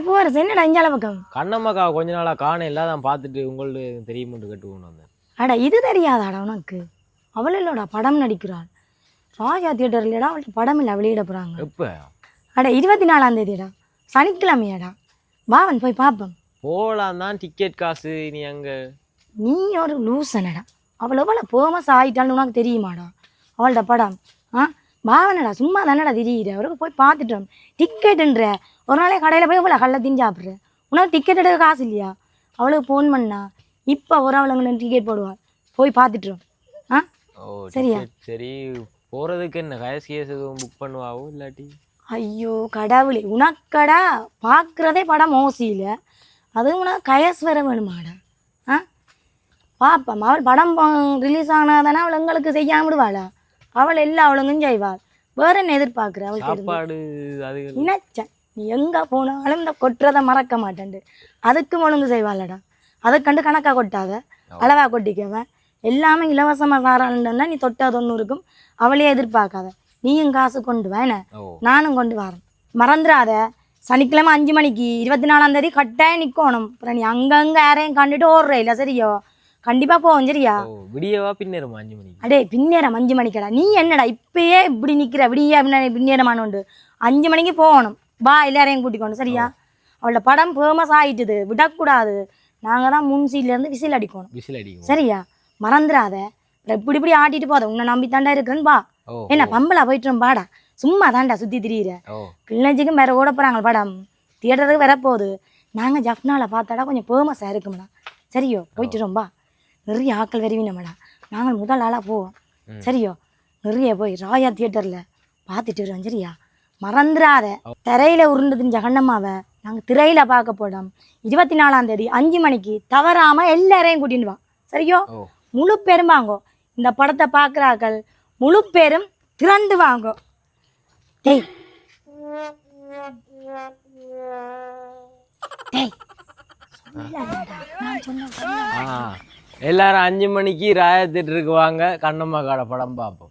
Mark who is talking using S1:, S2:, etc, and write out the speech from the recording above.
S1: போகிறேன் என்னடா இஞ்சால பக்கம்
S2: கண்ணம்மாக்கா கொஞ்ச நாளா காண இல்லாதான் பார்த்துட்டு உங்களுக்கு தெரியுமென்று கட்டுவோம் வந்தேன்.
S1: அட இது தெரியாதாடா உனக்கு? அவள் இல்லடா படம் நடிக்கிறாள். ராஜா தியேட்டர் இல்லடா அவள்கிட்ட படம் இல்லை வெளியிட போகிறாங்க
S2: எப்ப?
S1: அட இருபத்தி நாலாம் தேதிடா. சனிக்கிழமையாடா. வாவன் போய் பார்ப்போம்.
S2: போலாம் தான் டிக்கெட் காசு நீ அங்க.
S1: நீ ஒரு லூசனடா அவள் எவ்வளோ ஃபேமஸ் ஆகிட்டாள்னு உனக்கு தெரியுமாடா? அவள்கிட்ட படம் ஆ? பாவனடா சும்மா தானடா திடீர் அவருக்கு போய் பார்த்துட்டோம். டிக்கெட்டுன்ற ஒரு நாளே கடையில் போய் இவ்வளோ கல்ல தின்னு சாப்பிட்ற. உனக்கு டிக்கெட் எடுக்க காசு இல்லையா? அவளுக்கு ஃபோன் பண்ணா. இப்போ ஒரு அவளுங்க டிக்கெட் போடுவாள் போய் பார்த்துட்டோம். ஆ? சரியா?
S2: சரி. போறதுக்கு என்ன? கயஸ் கேஸ் எதுவும் புக் பண்ணுவாவோ இல்லாட்டி?
S1: ஐயோ கடவுளே. உனக்கடா பார்க்குறதே படம் மோசியில். அதுவும் உனக்கு கயஸ் வர வேணுமாடா. ஆ? பாப்பம் அவள் படம் ரிலீஸ் ஆனாதானே அவள் எங்களுக்கு செய்யாம விடுவாளா? அவள் எல்லா அவளுங்களும் செய்வாள். வேற என்ன எதிர்பார்க்குற அவளுக்கு இருந்து?
S2: சாப்பாடு அது
S1: நீ எங்கே போனாலும் இந்த கொட்டுறதை மறக்க மாட்டேன்டு அதுக்கு ஒழுங்கு செய்வாளடா. அதை கண்டு கணக்காக கொட்டாத. அளவா கொட்டிக்கவன் எல்லாமே இலவசமாக தாராளுன்னா நீ தொட்டா தொண்ணூறுக்கும் அவளையே எதிர்பார்க்காத. நீயும் காசு கொண்டு வா என்ன?
S2: ஓ.
S1: நானும் கொண்டு வரேன். மறந்துடாத சனிக்கிழமை அஞ்சு மணிக்கு இருபத்தி நாலாம் தேதி கட்டாயம் நிற்கணும் அப்புறம் நீ அங்கங்கே யாரையும் கண்டுட்டு ஓடுற இல்லை சரியோ? கண்டிப்பாக போவோம் சரியா
S2: விடியவா பின்னேறுமா அஞ்சு மணிக்கு.
S1: அடே பின்னேரம் அஞ்சு மணிக்கடா. நீ என்னடா இப்பயே இப்படி நிற்கிற விடிய அப்படின்னு பின்னேரமான உண்டு அஞ்சு மணிக்கு போகணும். வா எல்லாரையும் கூட்டிக்கொண்டு சரியா? அவளோட படம் ஃபேமஸ் ஆயிட்டுது. விடக்கூடாது. நாங்கள் தான் முன் சீட்லேருந்து விசில் அடிக்கணும்.
S2: விசில் அடிக்கும்
S1: சரியா? மறந்துடாத இப்படி இப்படி ஆட்டிட்டு போத? உன்னை நம்பி தாண்டா இருக்குன்னு வா.
S2: ஓ
S1: என்ன பம்பலா போயிட்டு பாடா சும்மா தாண்டா சுற்றி திரியிற.
S2: ஓ.
S1: கிளிநொச்சிக்கும் வேற ஓட போகிறாங்க படம். தியேட்டருக்கு வரப்போகுது. நாங்கள் ஜஃப்னாவில் பார்த்தாடா கொஞ்சம் ஃபேமஸாக இருக்கும்டா. சரியோ போயிட்டு ரொம்ப நிறைய ஆட்கள் வருவீனம்டா நாங்கள் முதல் ஆளாக போவோம். சரியோ? நிறைய போய் ராயா தியேட்டரில் பார்த்துட்டு வருவோம். சரியா? மறந்துடாத திரையில உருண்டு திரிஞ்ச கண்ணம்மாவை நாங்கள் திரையில பார்க்க போனோம் இருபத்தி நாலாம் தேதி அஞ்சு மணிக்கு தவறாம எல்லாரையும் கூட்டிட்டு வா. சரியோ? முழு பேரும் வாங்கோ. இந்த படத்தை பார்க்குறாக்கள் முழு பேரும் திரண்டு வாங்கோ. டேய். டேய். நான் சொன்ன
S2: ஆ. எல்லாரும் அஞ்சு மணிக்கு ராய தேட்டருக்கு வாங்க கண்ணம்மா காட படம் பார்ப்போம்.